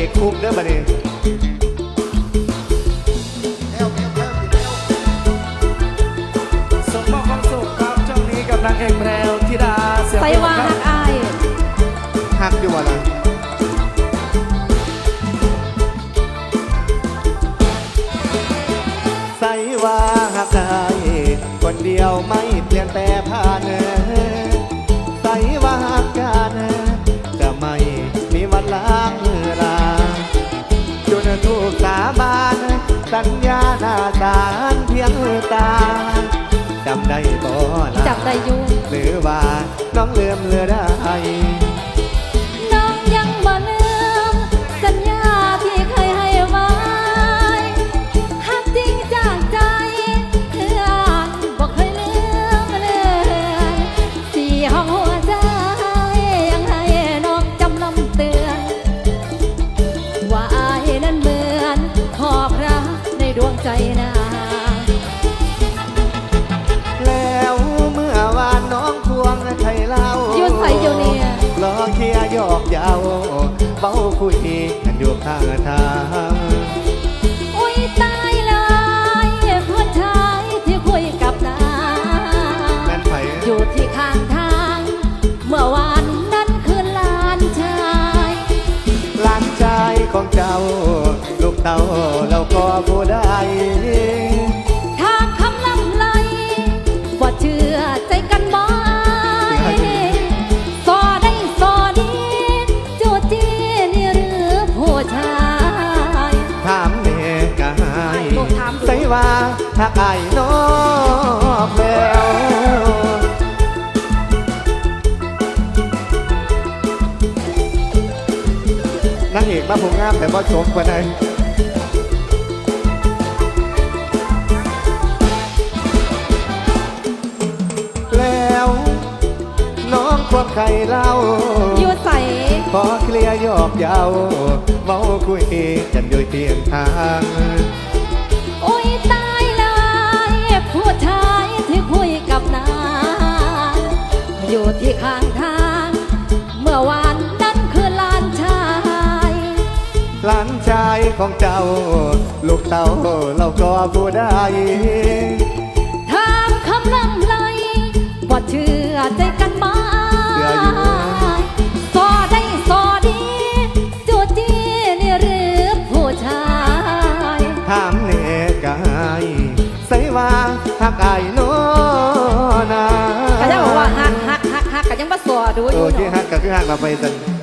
อกคุกเด้อบัดนี้สมมอบความสุขครับช่วงนี้กับนางเอกแพรวธิดาเสียงใส่ว่าคหัรับกอายหักอยู่วะล่ะใส่ว่าหักได้คนเดียวไม่เปลี่ยนแปลผ่านใญญาหน้าตานเพียงตาจำได้บ่ล่ะจับได้อยู่หรือว่าน้องเลื่อมเลือได้ ในดวงใจนาแล้วเมื่อวานน้องควงไทยเล่าอยู่ใส่อยู่เนี่ยรอเคลียร์หยอกเยาวเบาคุยกันอยู่ข้างทาง ถามคำลำไรว่าเชื่อใจกันบ่สอได้สอดีจูจีนี่หรือผู้ชายถามเน่กายลูกถามดูใส่ว่าถ้าอายน้องแล้วนางเอกมาผมงามแต่ว่าชมกว่าใด น้องควงไข่เล่า อยู่ใส่พอเคลียร์หยอกเยาวเมาคุยกันอยู่เตียงทาง โอ้ยตายเลยผู้ชายที่คุยกับนางอยู่ที่ข้างทาง เมื่อวานนั้นคือลานชายหลานชายของเจ้า ลูกเต้าเราก็ผู้ได้ามเนกายใส่ว่าหักอายโนนาก็จะบอกว่าหักหักหักหักก็ยังมาสอดูอโอยู่เคเนาะหักก็คือหักเราไปสัน